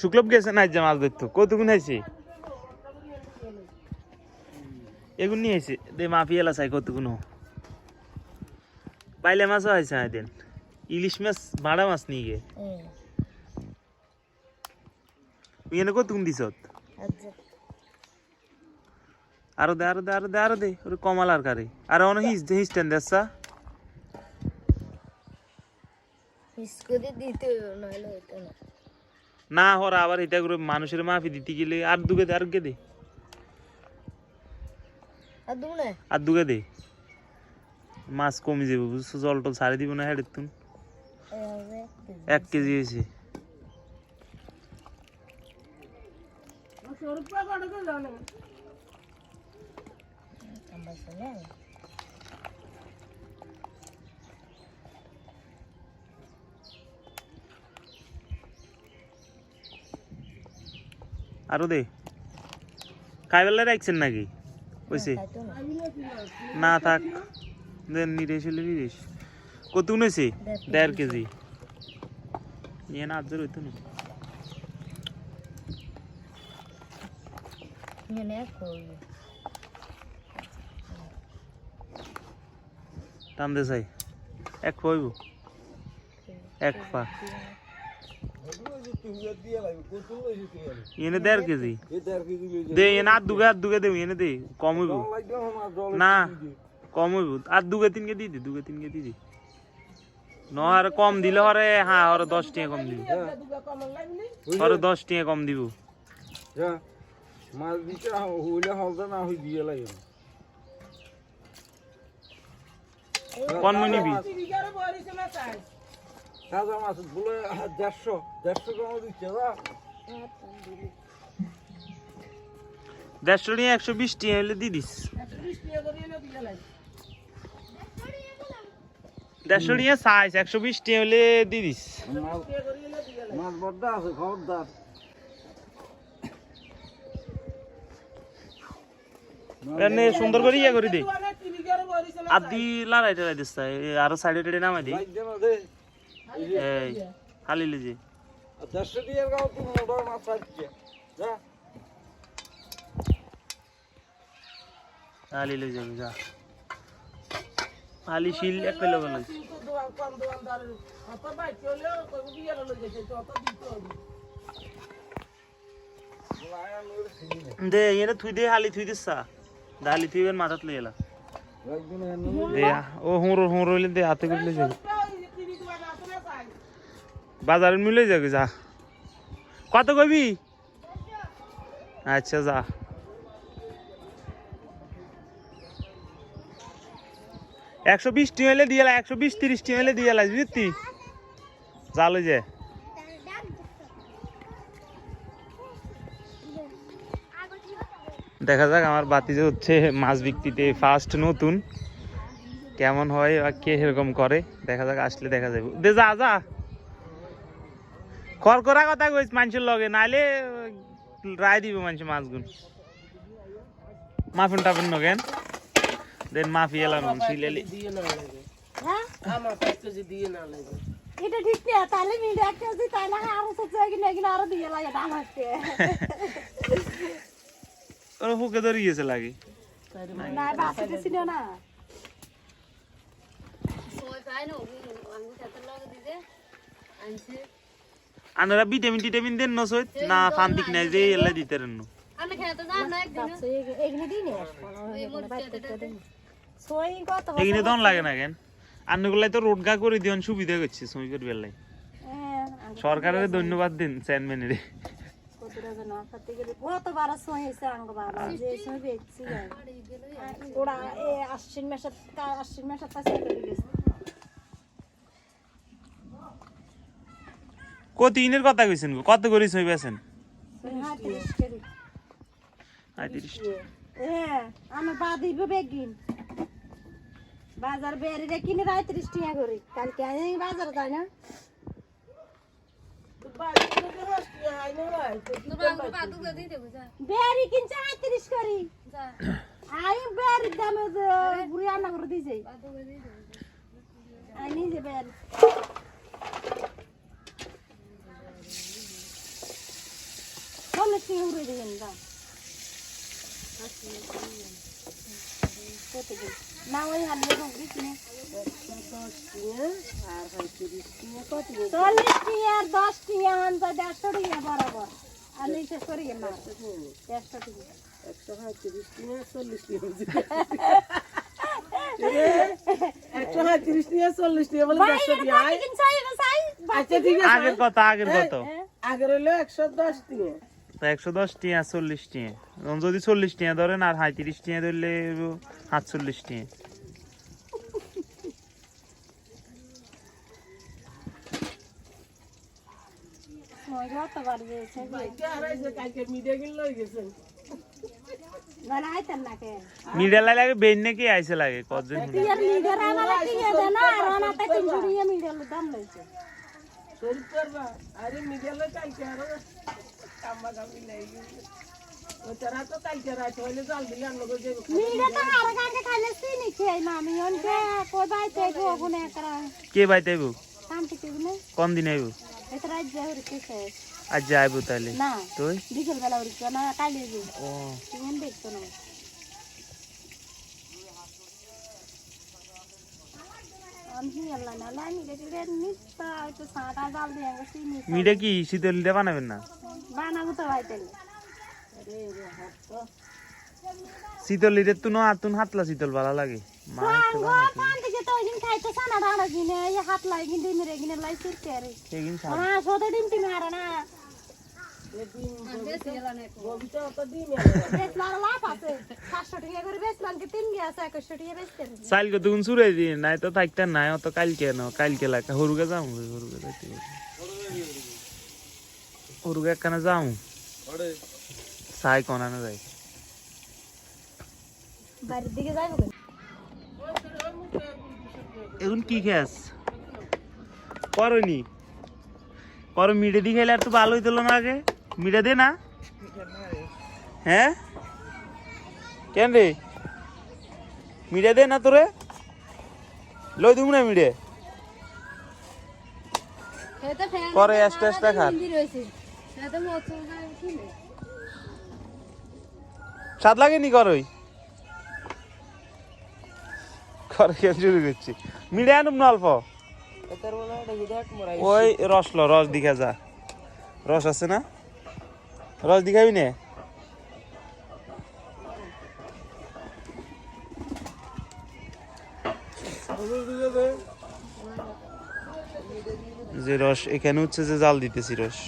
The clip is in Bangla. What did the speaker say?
শুক্লব গেছে না যে মাছ ধরতো। কতক্ষণ হয়েছে এগুন নিয়ে আইছে। দে, মাফি এলা চাই কতক্ষণ বাইলে মাছও হয়েছে এদিন ইলিশ মাছ, ভাড়া মাছ নিয়ে গে। এনে কতক্ষণ দিছ আরও দে আরও দে আরও দে আরও দে, ওরে কমাল আর কারে। আর অন, হিস হিস টেন দেসা মিস করে দিতে নইলে হইতো না। না হরা আবার এটা করে মানুষের মাফি দিতে গেলে আর দুগে দে আর গে দে। আর দুগে দে। মাছ কমে যাবে বুঝছ? জল টল ছাড়ে দিব না হেডের তুন। এক কেজি হয়েছে। আমরা আরও দে। খাইবেলা রাখছেন নাকি? কইছে। না থাক। দেন নিরেশ হলে নিরেশ। কত উনেছে? দেড় কেজি। নিয়ে না আজর হইতো না টান দে চাই। এক পাইব এক পা এনে দেড় কেজি। দে এনে আর দুগে আর দুগে দে এনে দে কম হইব। না কম হইব। আর দুগে তিন কে দি দুগে তিন কে দি। ন আর কম দিলে হরে হ্যাঁ হরে দশ টাকা কম দিব। হরে দশ টাকা কম দিব। মাছ দিতে হইলে হলদা না হই দিয়ে লাগে কোন নিবি তাজা মাছ বলে দেড়শো দেড়শো গ্রাম দিচ্ছে দেড়শো নিয়ে একশো বিশ টাকা হলে দি দিস। দেড়শো নিয়ে সাইজ একশো বিশ টাকা হলে দি দিস। মাছ বড্ডা আছে খবরদার। এনে সুন্দর করে ইয়ে করে দে। আদি লড়াই টড়াই দিস তাই, আরও সাইডে টাইডে নামাই দি। লাইক দে না দে। এই হালিলে যে দেড়শো দিয়ে গাও তুমি ওটা মাছ পাচ্ছে যা। হালিলে যাবে যা। হালি শিল লাগছে দে এনে থুই দে হালি থুই দিস সা হালি থুই মাথাত লই এলা ও হুঁড়ো হুঁড়ো দে হাতে করে লই যাবে বাজারে মিলে যাবে যা। কত কবি আচ্ছা যা। একশো বিশ টি হলে দিয়ে একশো বিশ, তিরিশ টি হলে দিয়ে লাগ বুঝতি জালো যে। দেখা যাক আমার বাতিজে হচ্ছে, মাছ বিক্রিতে ফার্স্ট নতুন। কেমন হয় বা কে এরকম করে, দেখা যাক, আসলে দেখা যাবে। দে, যা যা। খর করা কথা কইস মানুষের লগে নাইলে রায় দিব মানুষ মাছগুন মাফুন টাফুন নগেন। দেন মাফি এলাম শিলেলি হ্যাঁ? এটা ঠিক না তাহলে মিলে একটা আছে তাহলে আরও সত্যি কিনা কিনা আরও দিয়ে লাগে দাম হচ্ছে। হুকে ধরে গিয়েছে লাগে। না বাসিতে ছিল না। আনারা ভিটামিন টিটামিন দেন ন সইত না ফান্তিক নাই যে এলা দিতে রেন এখানে দন লাগে না কেন আন্নগুলাই তো রোড গা করে দিয়ন সুবিধা করছে সই করে বেলাই হ্যাঁ, সরকারের ধন্যবাদ দিন চেয়ারম্যানের আশ্বিন মাসের আশ্বিন মাসের কাছে করে গেছে কত ইনের কথা কইছেন? কত করে সই বেছেন তিরিশ করে আইতিরিশ আমার বা দিব বেগিন। বাজার বেরিয়ে কিনে রায় তিরিশ টাকা করে। কালকে আমি বাজারে যাই না? বেরি কিনছে আটত্রিশ করি। আমি বেরির দামে বুড়ি রান্না করে দিয়েছে আমি নিজে বের। চল্লিশ টাকা উড়ে দিবেন? না না ওই হালিয়ে কংক্রিট কিনে। চল্লিশ টিয়া আর দশ টিয়া আন দেড়শো টিয়া বরাবর। আর নিচে সরিয়ে না দেড়শো টিয়া। একশো পঁয়ত্রিশ নিয়ে চল্লিশ নিয়ে একশো পঁয়ত্রিশ নিয়ে চল্লিশ নিয়ে বলে দেড়শো দিয়ে ঠিক আগের কত আগের কত আগের হলো একশো দশ দিয়ে তা একশো দশ টিয়া চল্লিশ টিয়া। যদি চল্লিশ টিয়া ধরেন আর হাঁত্রিশ টিয়া ধরলে সাতচল্লিশ টিয়া। মিডিয়া কিনলে গেছে। আইতেন না কে? মিডিয়া লাগে বেন নাকি আইসে লাগে কজন টিয়ার লিডার আমালে টিয়া দেয় না? আর অনাতে তিনশো টিয়া মিডিয়ার দাম লইছে শরীর করবা আরে মিডিয়া লেগে গেছে ও তারা তো কালকে রাত হইলে জল দিলে আমরা যে মিডিয়া তো আর কাকে খাইলে চিনি খেয়ে না আমি অনকে কই বাইতে গো গুনে করা কে বাইতে আইব? কাম ঠিক গুনে কোন দিন আইব? এটা রাত যায় ওর কিসে আজ যাইব তাহলে না তুই? বিকেল বেলা না কাইলে ও। দেখতো না। আমি গেছি মিডিয়া কি শীতল বানাবেন না? বানাবো তো বাইতে শীতল লিরে তুনো আতুন হাতলা শীতল ভালো লাগে। মা থেকে তো ওইদিন খাইতে সানা ডাড়া কিনে এই হাত লাই কিনে মেরে কিনে লাই সিরতে আরে হ্যাঁ সোতে না দিন। চাইল চুরাই দিয়ে নাই তো থাকতে নাই অত কালকে ন কালকে লাগে। হরুকে যাও হরুকে যাইতে হরুকে একখানে যাও চাই কনানো যাই বাড়ির দিকে যাইবো এখন কি খেয়াস? করনি। করো মিটে দি খেলে আর তো ভালো হইতো না আগে। মিটে দে না। হ্যাঁ? কেন রে? মিটে দে না তোরে। লই দিব না মিটে পরে এক্সট্রা এক্সট্রা খান স্বাদ লাগেনি করই? করে খেয়ে শুরু করছি? মিটে আনুম না অল্প? ওই রস ল, রস দিখা যা। রস আছে না? রস দিখাবি নে? যে রস এখানে হচ্ছে যে জাল দিতেছি রস।